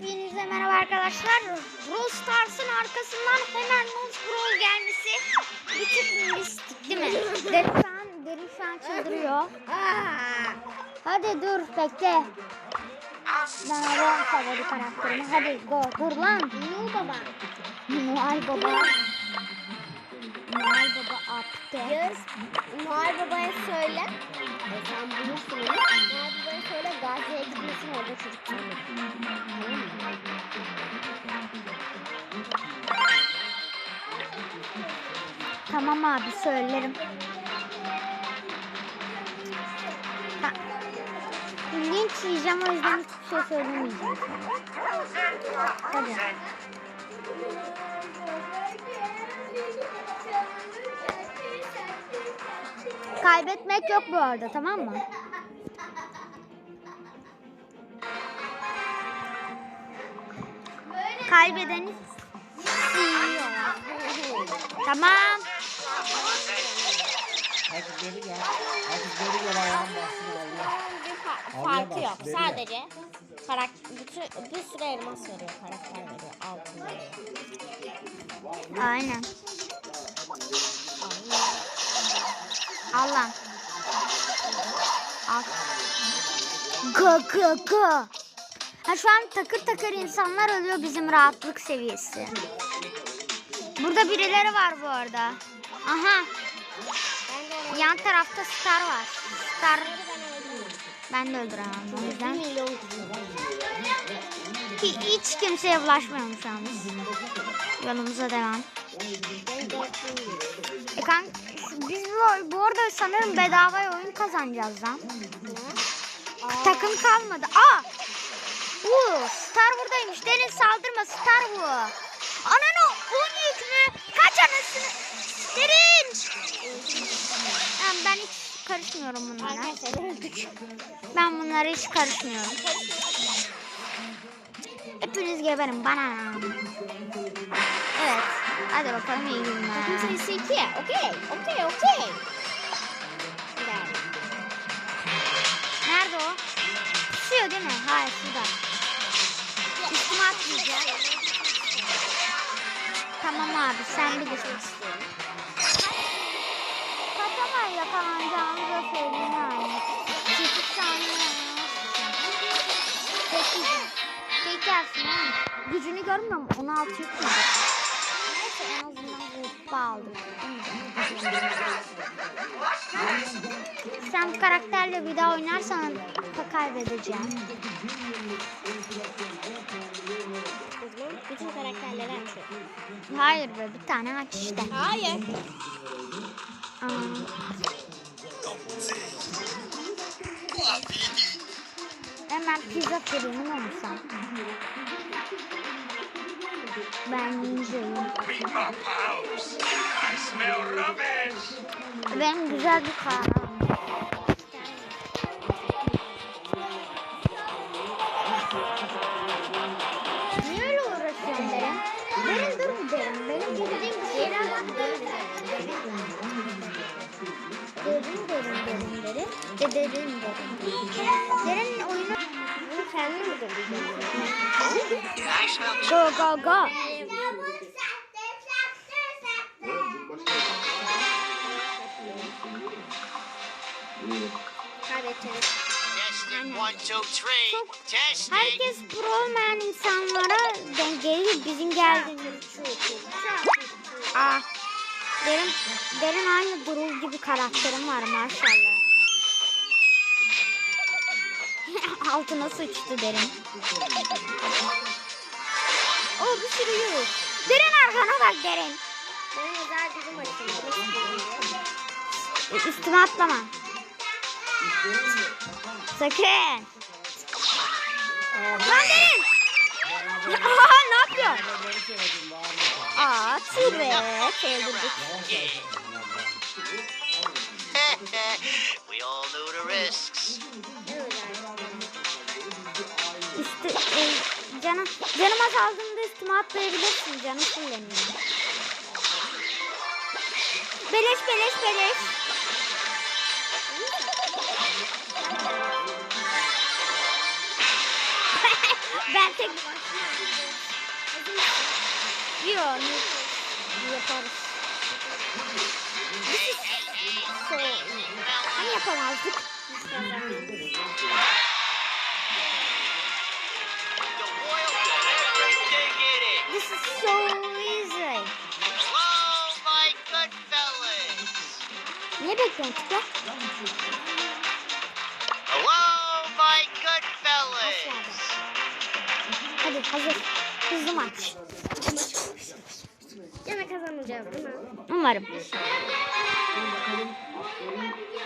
Hepinize merhaba arkadaşlar. Brawl Stars'ın arkasından hemen Mons Brawl gelmesi bir tık mistik değil mi? Derin derin şu an çıldırıyor. Hadi dur bekle. Ben alıyorum favori karakterimi. Hadi go. Dur lan. Noel Baba. Noel Baba. Noel Baba apte. Yağız, Noel Baba'ya söyle. E, sen bunu söyle. Noel söyle Gazi'ye gitmesin orada çocuk. Tamam abi söylerim. Ha. Linç yiyeceğim o yüzden hiçbir şey söylemeyeceğim. Hadi. Kaybetmek yok bu arada tamam mı? Kaybedeni. Tamam. Hadi geri gel. Hadi geri gel ayağım bastı Allah. Bir fa- Allah farkı yok. Sadece karakter, bütün, bir sürü elmas veriyor karakter veriyor. Altın veriyor. Aynen. Al lan. Al. Gı gı gı. Ha şu an takır takır insanlar ölüyor bizim rahatlık seviyesi. Burada birileri var bu arada. Aha. Yan tarafta Star var. Star ben de öldüremem o yüzden. milyon kişi var. Hi- Hiç kimseye bulaşmıyorum şu an. Yolumuza devam. E kan biz bu, bu arada sanırım bedava oyun kazanacağız lan. Takım kalmadı. Aa! Uuu Star buradaymış. Deniz saldırma Star bu. Ananı un yük mü? Kaç anasını? Derin! Ben, ben hiç karışmıyorum bunlara. Ben bunlara hiç karışmıyorum. Hepiniz geberin bana. Evet. Hadi bakalım iyi günler. sayısı iki. Okey. Okey. Okey. Nerede o? Pusuyor değil mi? Hayır şurada. Üstüme atlayacak. Tamam abi sen bilirsin. Kaçamayız yakalanacağımızı söyleyeyim yani. 8 saniye. Peki. Gelsin oğlum. Gücünü görmüyor musun? 16 yük mü? Neyse en azından bu aldık. Sen bu karakterle bir daha oynarsan da kaybedeceğim. Bütün karakterleri açıyorum. Hayır be bir tane aç işte. Hayır. Aa. Hemen pizza fırını mı olsam? Ben ninjayım. Benim güzel bir kahraman. Derin. De derin derin. Oyunu... Sen mi döneceksin? Go go go. Kaybedeceğiz. Herkes pro olmayan insanlara denk gelir. Bizim geldiğimiz Aa, derin, derin aynı Durul gibi karakterim var maşallah. Altına sıçtı derin. O bir sürü yürü. Derin arkana bak derin. Benim özel gücüm açıldı. Üstüme atlama. Sakın. Lan derin. Aa ne yapıyor? Aa tüh be. Çevirdik. we all knew the risks. Üstü, e, canım, canım azaldığında üstüme atlayabilirsin. Canım fulleniyor. Beleş beleş beleş. ben tek... Yok. Yaparız. Hani yapamazdık? Niye bekliyorsun tıkla? Hello, my good fellas. Hadi hazır. Hızlı maç. Gene kazanacağız değil mi? Umarım.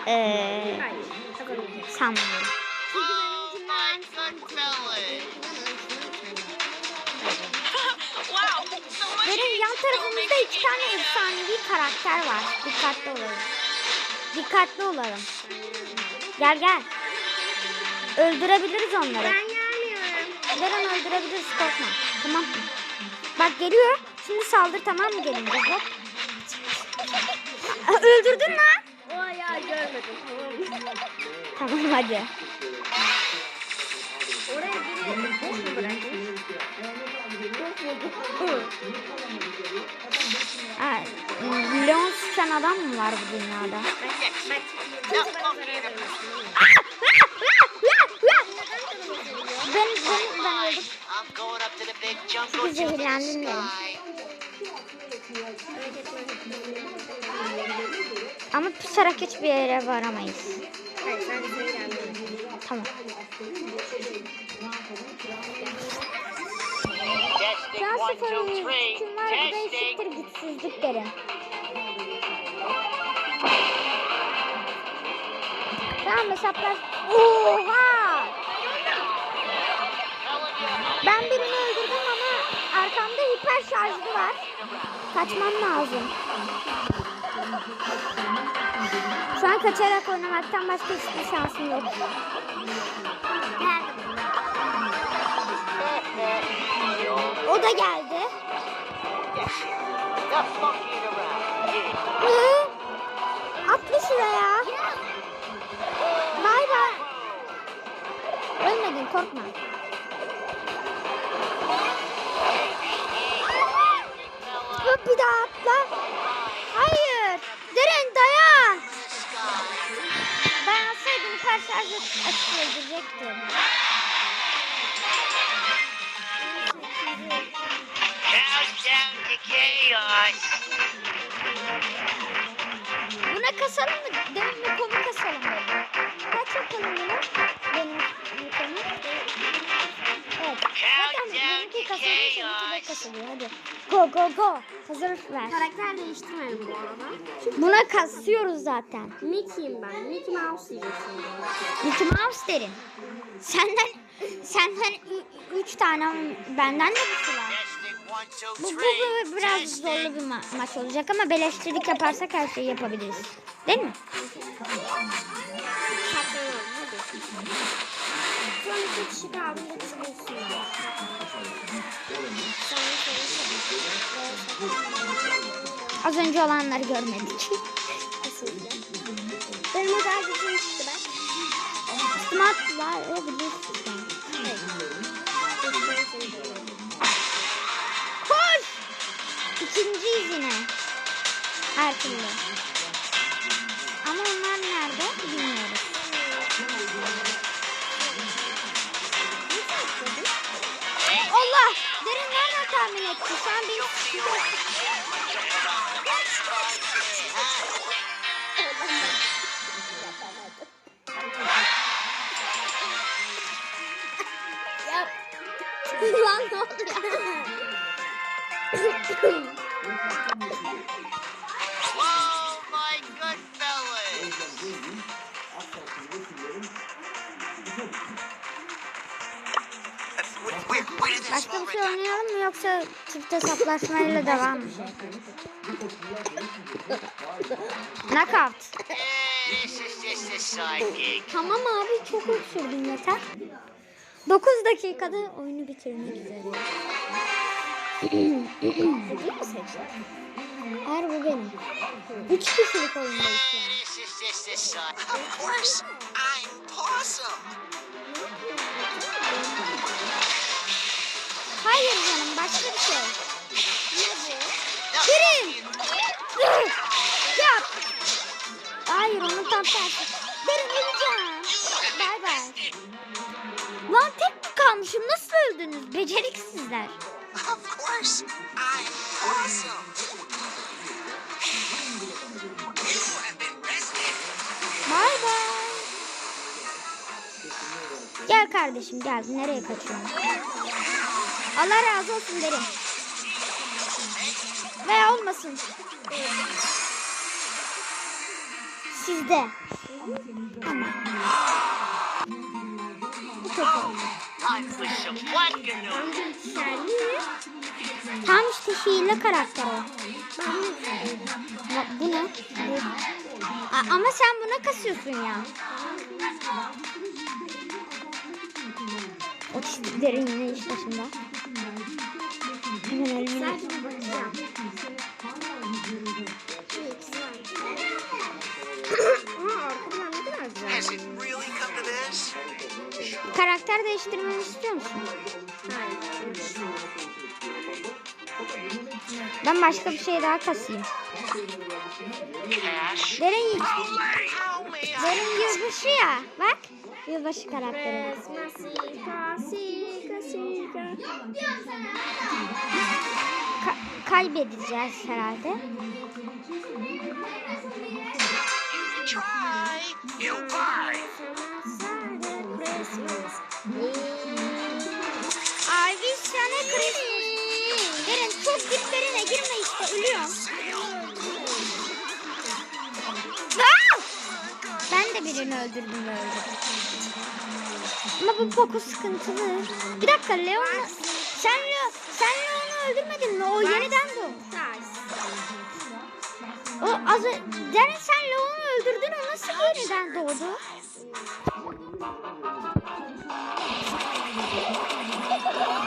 Ee, Hayır. Kazanamayacağız. sanmıyorum. Hello, my good fellas. Benim yan tarafımızda iki tane efsanevi karakter var. Dikkatli olalım. Dikkatli olalım. Gel gel. Öldürebiliriz onları. Ben gelmiyorum. Veren öldürebiliriz korkma. Tamam? Bak geliyor. Şimdi saldır tamam mı gelince hop. Öldürdün lan. O ya görmedim tamam mı? Tamam hadi. Oraya giriyor. 180 adam mı var bu dünyada? ben ben ben öldüm. Siz zehirlendin mi? Ama pusarak hiçbir yere varamayız. Hayır sen zehirlendin. Tamam. Can sıfır oyun. Tüm var burada eşittir güçsüzlük derim. Tamam hesaplar. Oha! Ben birini öldürdüm ama arkamda hiper şarjlı var. Kaçmam lazım. Şu an kaçarak oynamaktan başka hiçbir şansım yok. O da geldi. Atla şuraya. Ölmedin korkma. Hop bir daha atla. Hayır. Derin dayan. Açık öldürecektim. Countdown to chaos. Buna kasalım mı? Demin bir konu kasalım. Kaç yapalım bunu? Kasılıyor, seninki de kasılıyor. Hadi. Go go go. Hazır ver. Karakter değiştirmedim bu arada. Buna kasıyoruz zaten. Mickey'im ben. Mickey Mouse diyeceksin. Mickey Mouse derim. Senden senden üç tane benden de bir şey var. Bu, bu, bu biraz zorlu bir ma- maç olacak ama beleştirdik yaparsak her şeyi yapabiliriz. Değil mi? Hadi. Son iki kişi kaldı. Az önce olanları görmedik. Benim özel gücüm çıktı ben. Üstüme attılar. Evet, biliyorsun sen. Evet. Ben seni görüyorum. Koş! İkinciyiz yine. Her türlü. Tahmin etti? Şu an bir... Ya. Lan ne oluyor? Başka bir şey oynayalım mı yoksa çift hesaplaşmayla devam mı? Knockout. Tamam abi çok öksürdün yeter. 9 dakikada oyunu bitirmek üzere. Hayır bu benim. 3 kişilik oyundayız side. Of course, I'm Possum. Başka bir şey. Derin. Yap. Hayır onun tam tersi. Derin öleceğim. Bay bay. Lan tek mi kalmışım? Nasıl öldünüz? Beceriksizler. Of course, I'm awesome. Bay bay. Gel kardeşim gel. Nereye kaçıyorsun? Allah razı olsun derim. Veya olmasın. Sizde. Ama. Bu çok. Tam işte hile karakter o. Bu ne? Ama sen buna kasıyorsun ya. Otistiklerin yine iş başında. Hemen? Karakter değiştirmemi istiyor musun? Ben başka bir şey daha kasayım. Derin, derin yılbaşı ya. Bak. Yılbaşı karakteri. Ka- kaybedeceğiz herhalde. Try, you buy. Ay biz sana Christmas. Derin çok diplerine girme işte ölüyorum. Ben de birini öldürdüm böyle. Ama bu Poco sıkıntılı. Bir dakika Leon sen Leo sen Leon'u öldürmedin mi? O yeniden doğmuş. O az Derin sen Leon'u öldürdün o nasıl yeniden doğdu?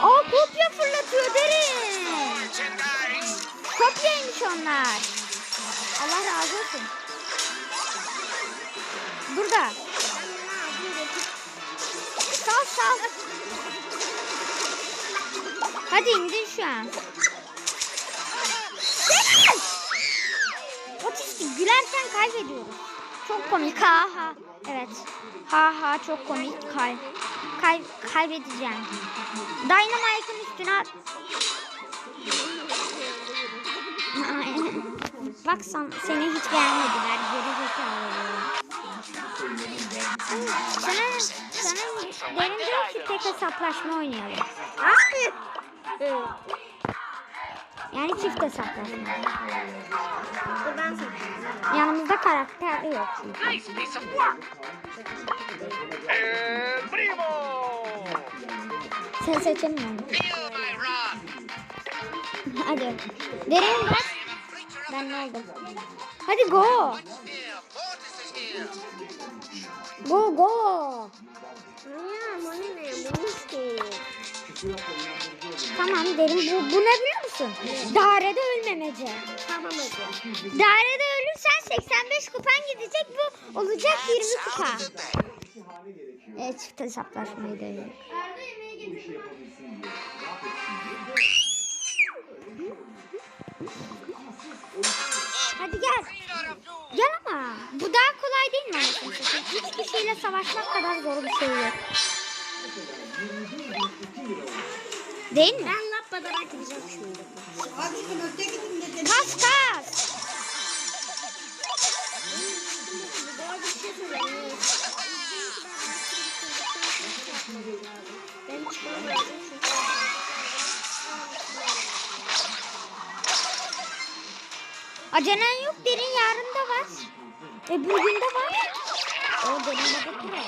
Aa kopya fırlatıyor derin. Merchandise. Kopyaymış onlar. Allah razı olsun. Burada. Sal sal. Hadi indir şu an. Otistik gülerken kaybediyoruz. Çok komik ha ha. Evet. Ha ha çok komik. Kay kay kaybedeceğim. Dynamite'ın üstüne at. Bak sen, seni hiç beğenmediler. Geri zekalı. Sana, sana derin diyor ki tek hesaplaşma oynayalım. Abi. Yani çift hesaplaşma. Ben sana. Yanımızda karakter yok çünkü. Nice piece of work. El primo. Sen seçemiyorum. Hadi. Derin bak. Ben ne oldum? Hadi go. Go go. Tamam derin bu, bu ne biliyor musun? Dairede ölmemece. Tamam hadi. Dairede ölürsen 85 kupan gidecek bu olacak 20 kupa. Evet çift hesaplaşmayı deniyor. Hadi gel. Gel ama. Bu daha kolay değil mi? Üç kişiyle savaşmak kadar zor bir şey yok. Değil mi? Ben lappadan atacağım şimdi. Kas kas. Acelen yok derin yarın da var. E bugün de var. O derin de var.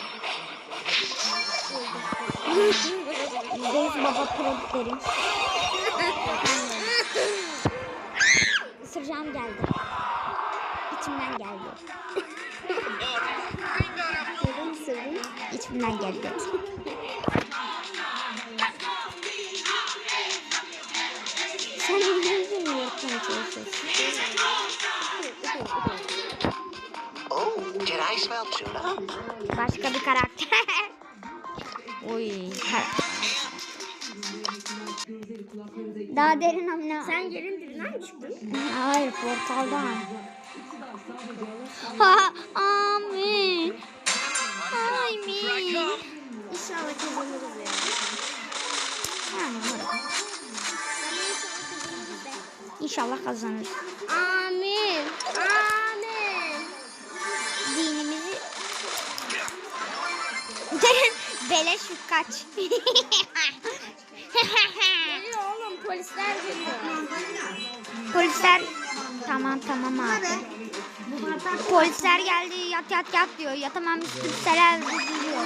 %100 baba pro derim. Geldi. İçimden geldi. Dedim ısırdım. İçimden geldi. Sen neden bunu? Oh, did I smell tuna? Daha derin hamle. Sen yerin dibinden mi çıktın? Hayır portaldan. Ha amin. Amin. İnşallah kazanırız ya. İnşallah kazanırız. Amin. Amin. Dinimizi beleş kaç. Oğlum polisler geliyor. Polisler tamam tamam abi. Polisler geldi yat yat yat diyor. Yatamam kimseler diyor.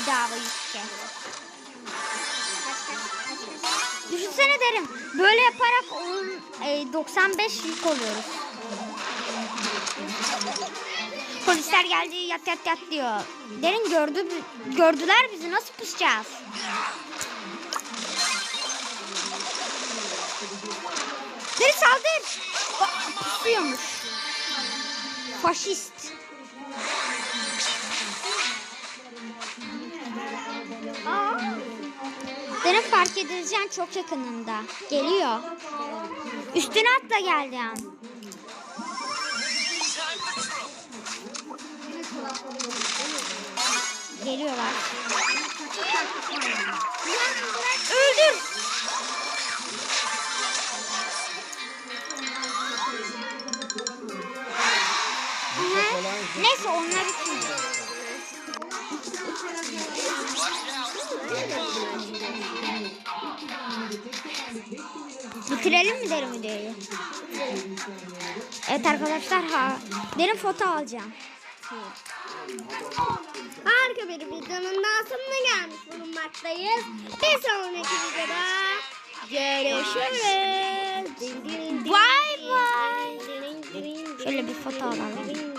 Bir daha yüz kez. Düşünsene derim. Böyle yaparak on, e, 95 yük oluyoruz. Polisler geldi yat yat yat diyor. Derin gördü gördüler bizi nasıl pusacağız? Derin saldır. Pusuyormuş. Faşist. Aa. Derin fark edileceğin çok yakınında. Geliyor. Üstüne atla geldi an. Geliyorlar. Öldür. Neyse onlar için. Bitirelim mi derim videoyu? Evet arkadaşlar ha derin foto alacağım. Bulunmaktayız. Bir sonraki videoda görüşürüz. Din din. Şöyle bir foto alalım.